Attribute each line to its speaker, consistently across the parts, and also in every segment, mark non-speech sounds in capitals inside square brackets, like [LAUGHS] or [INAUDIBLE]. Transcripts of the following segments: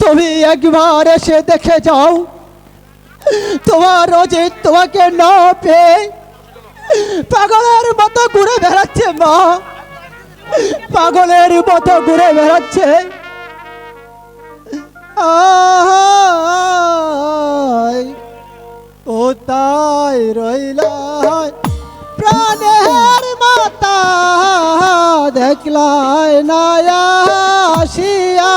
Speaker 1: তুমি একবার এসে দেখে যাও। তোমার অজিত তোমাকে না পেয়ে পাগলের মতো ঘুরে বেড়াচ্ছে মা। পাগলের মতো ঘুরে বেড়াচ্ছে। ও তাই রইল প্রাণের মাতা দেখলাই না আসিয়া।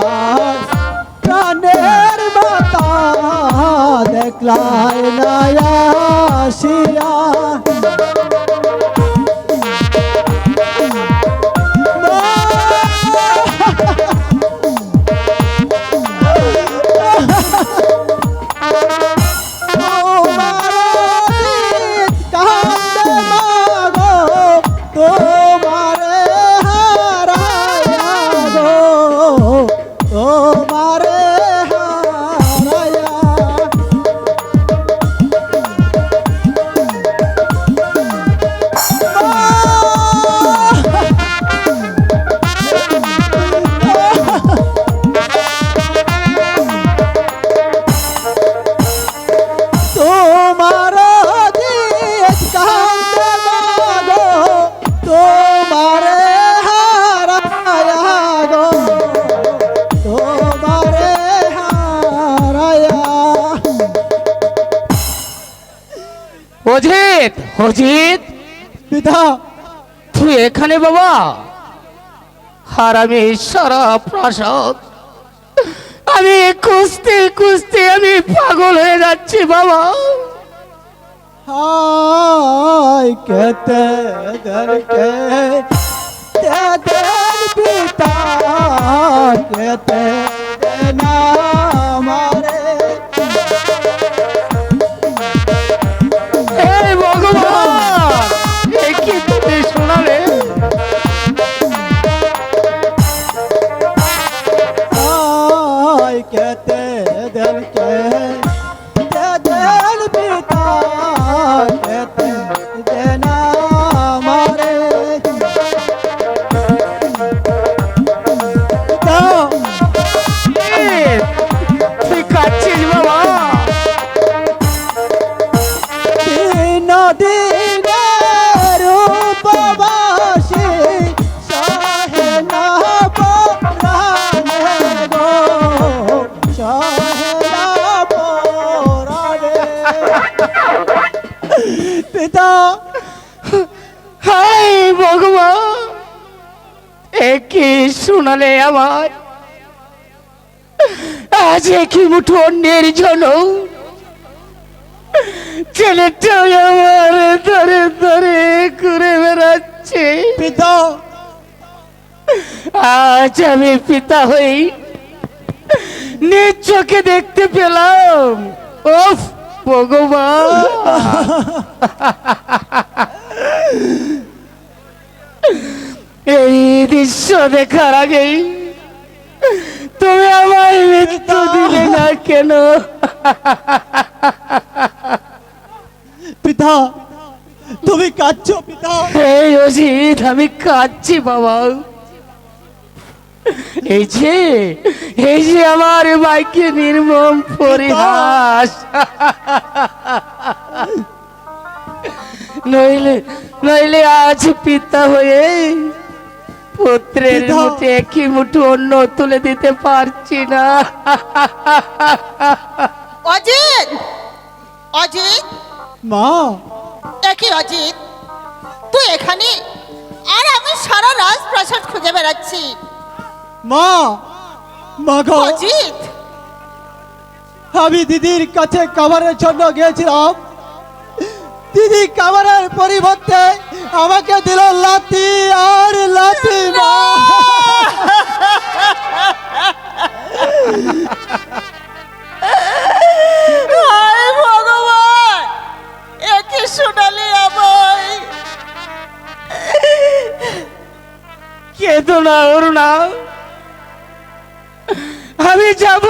Speaker 1: রইলা প্রাণের মাতা দেখলাই না আসিয়া
Speaker 2: অজিত অজিত
Speaker 1: পিতা
Speaker 2: তুই এখানে বাবা? আর আমি সারা প্রাসাদ। আমি খুঁজতে খুঁজতে আমি পাগল হয়ে যাচ্ছি বাবা।
Speaker 1: হায় কেতে দরকে তেদের পিতা কেতে না
Speaker 2: কি শোনালে আমার? আজ কি মুঠো অন্যের জন্য ছেলেটা আমার ধরে ধরে ঘুরে বেড়াচ্ছে।
Speaker 1: পিতা।
Speaker 2: আজ আমি পিতা হই। নিজ চোখে দেখতে পেলাম। ওফ ভগবান। [LAUGHS] এই দৃশ্য দেখার আগেই তুমি আমার মৃত্যু দিলে না কেন?
Speaker 1: পিতা তুমি কাঁদছো পিতা।
Speaker 2: এই অজিত আমি কাঁদছি বাবা। এই যে এই যে আমার বাইকে নির্মম পরিহাস। নইলে নইলে আজ পিতা হয়ে পুত্রের
Speaker 1: পিতা।
Speaker 2: মুঠে কি মুঠো অন্য তুলে দিতে পারছি না।
Speaker 3: অজিত! অজিত!
Speaker 1: মা!
Speaker 3: একই অজিত তুই এখানে? আর আমি সারা রাজপ্রাসাদ খুঁজে বেড়াচ্ছি।
Speaker 1: মা! মা গো!
Speaker 3: অজিত!
Speaker 1: আমি দিদির কাছে খাবারের জন্য গিয়েছিলাম। দিদি খাবারের পরিবর্তে আমাকে দিল লাতি আর লাতি
Speaker 3: ভগবান শোনালি আমায়।
Speaker 2: না অরুণা। আমি যাব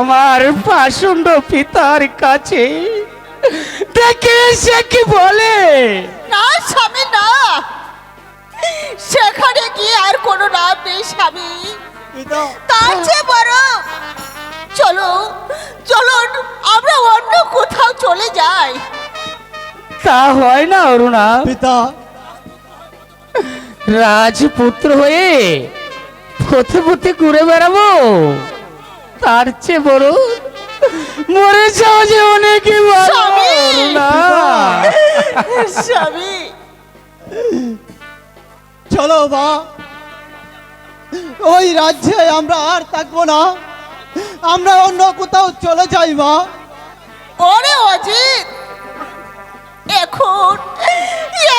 Speaker 2: আমার পাষণ্ড পিতার কাছে। দেখে সে কি বলে?
Speaker 3: না স্বামী না। সেখানে গিয়ে আর কোনো লাভ নেই স্বামী। তার চেয়ে বড় চলো চলো আমরা অন্য কোথাও চলে যাই।
Speaker 2: তা হয় না অরুণা।
Speaker 1: পিতা।
Speaker 2: রাজপুত্র হয়ে পথে পথে ঘুরে বেড়াবো। তার চেয়ে বড় মরে যাওয়া যে অনেকই ভালো,
Speaker 3: স্বামী!
Speaker 2: অরুণা।
Speaker 3: স্বামী।
Speaker 1: চলো মা ওই রাজ্যে আমরা আর থাকব না। আমরা অন্য কোথাও চলে যাই মা।
Speaker 3: ওরে অজিত এখন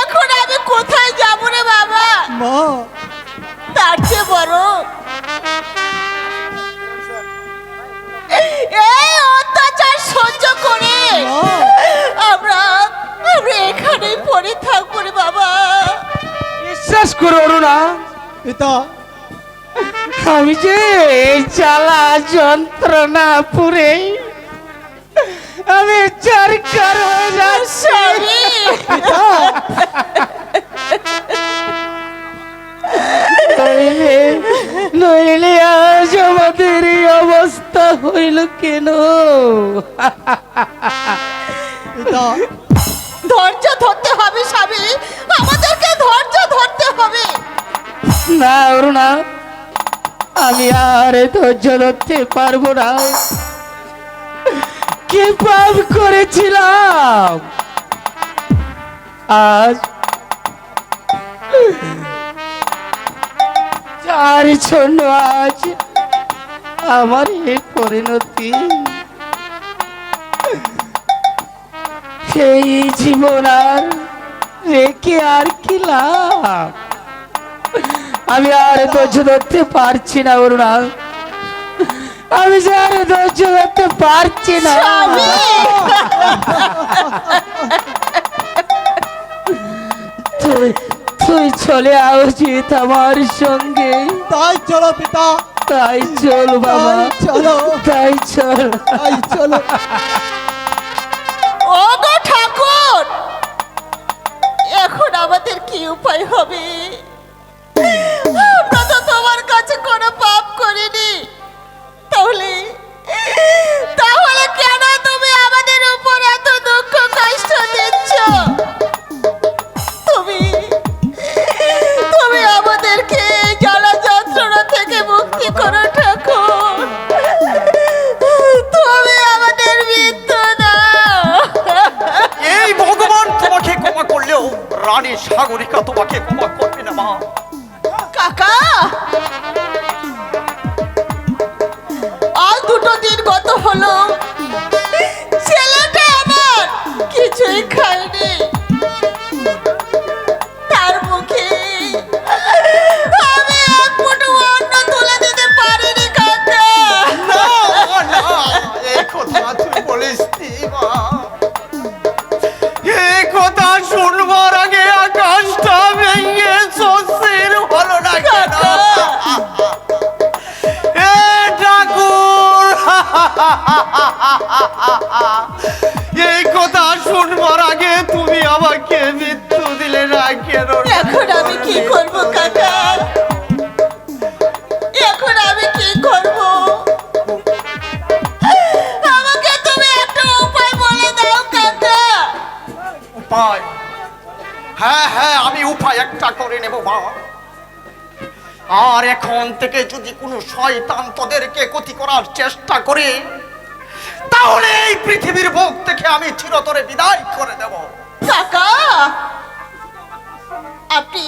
Speaker 3: এখন আমি কোথায় যাব রে বাবা?
Speaker 1: মা।
Speaker 3: তার চেয়ে বড় এই
Speaker 1: পিতা
Speaker 2: আমি যে এই জ্বালা যন্ত্রণা পুরে আমি চারকার হয়ে যাচ্ছি। নইলে নইলে আজ আমাদের এই অবস্থা হইল কেন? না অরুণা আমি আর ধৈর্য ধরতে পারব না। কি পাপ করেছিলাম? আজ যার জন্য আজ আমার এই পরিণতি, সেই জীবন আর রেখে আর কি লাভ? আমি আর ধৈর্য ধরতে পারছি না অরুণা। আমি যে আর ধৈর্য ধরতে পারছি না। তুই তুই চলে আ উচিত আমার সঙ্গে।
Speaker 1: তাই চলো পিতা।
Speaker 2: তাই চল বাবা।
Speaker 1: চলো।
Speaker 2: তাই চল।
Speaker 1: তাই চলো।
Speaker 3: ও গো ঠাকুর! এখন আমাদের কি উপায় হবে?
Speaker 4: রানী সাগরিকা তোমাকে ক্ষমা করবে না মা।
Speaker 3: কাকা! আজ দুটো দিন গত হলো। ছেলেটা আমার কিছুই খায়নি। তার মুখে আমি এক মুঠো অন্ন তুলে দিতে পারিনি কাকা।
Speaker 4: না না এই কথা তুই বলিস থেকে যদি কোনো শয়তান তোদেরকে ক্ষতি করার চেষ্টা করে, তাহলে এই পৃথিবীর ভোগ থেকে আমি চিরতরে বিদায় করে দেব।
Speaker 3: কাকা! আপনি?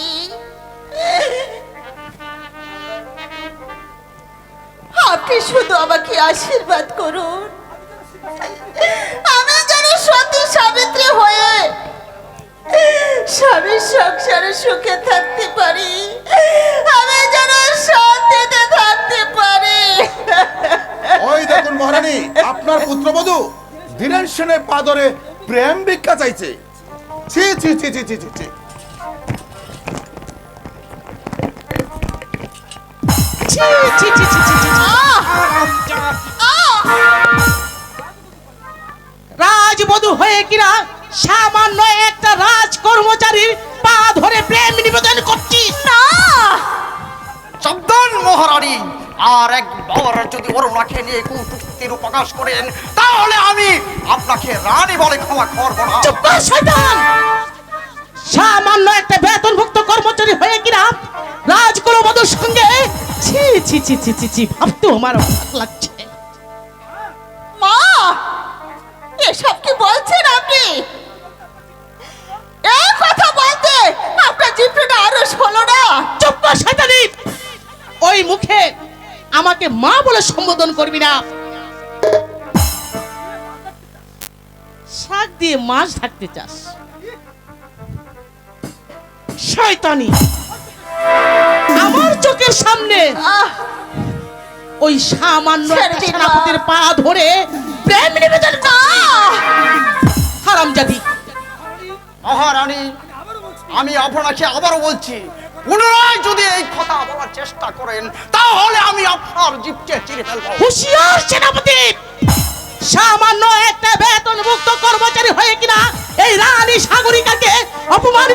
Speaker 3: আপনি শুধু আমাকে আশীর্বাদ করুন। আমি যেন সতী সাবিত্রী হয়ে স্বামীর সংসারে সুখে থাকতে পারি আমি যেন শান্তিতে থাকতে পারি
Speaker 5: ওই দেখুন মহারানী আপনার পুত্রবধূ ধীরেন সেনের পাদরে প্রেম ভিক্ষা চাইছে ছি ছি ছি ছি ছি ছি
Speaker 6: রাজবধূ হয়ে কিনা সামান্য একটা রাজ কর্মচারীর পা ধরে প্রেম নিবেদন করছিস।
Speaker 3: না।
Speaker 4: সাবধান মহারানী আর এক একবার যদি অরুণাকে নিয়ে কুটুক্তির প্রকাশ করেন তাহলে আমি আপনাকে রানী বলে ক্ষমা করব না।
Speaker 6: চুপ কর শয়তান! সামান্য একটা বেতনভুক্ত কর্মচারী হয়ে কিনা রাজকুলবধূর সঙ্গে? ছি ছি ছি ছি ছি ছি ভাবতেও আমার লাগছে।
Speaker 3: মা এসব কি বলছেন আপনি? হলো না।
Speaker 6: চুপ কর শয়তানি। ওই মুখে আমাকে মা বলে সম্বোধন করবি না। শাক দিয়ে মাছ থাকতে চাস। শয়তানি। আমার চোখের সামনে ওই সামান্য সেনাপতির পা ধরে প্রেম নিবেদন হারাম জাতি
Speaker 4: মহারানী আমি আপনাকে আবারও বলছি, পুনরায় যদি এই কথা বলার চেষ্টা করেন, তাহলে আমি আপনার জিপকে চিরে ফেলব।
Speaker 6: হুশিয়ার সেনাপতি! সামান্য একটা বেতনভুক্ত কর্মচারী হয়ে কিনা এই রানী সাগরিকাকে অপমান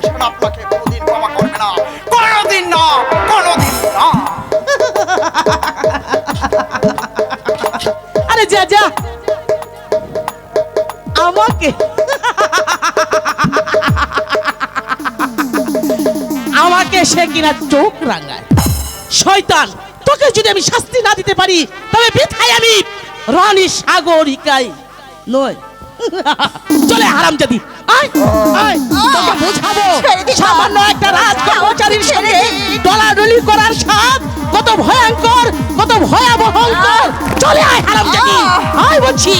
Speaker 4: সেন আপনাকে কোনোদিন ক্ষমা করবে না। কোনোদিন না কোনোদিন না।
Speaker 6: আরে যা যা। আমাকে। আমাকে সে কিনা চোখ রাঙায়। শয়তান, তোকে যদি আমি শাস্তি না দিতে পারি, তবে বৃথায় আমি রানী সাগরিকাই নয় চলে হারাম যদি আয় আয় তোকে বোঝাবো সামান্য একটা রাজ কর্মচারীর সঙ্গে ডলাডলি করার স্বাদ কত ভয়ঙ্কর কত ভয়াবহঙ্কর চলে আয় হারাম জাতি আয় বলছি।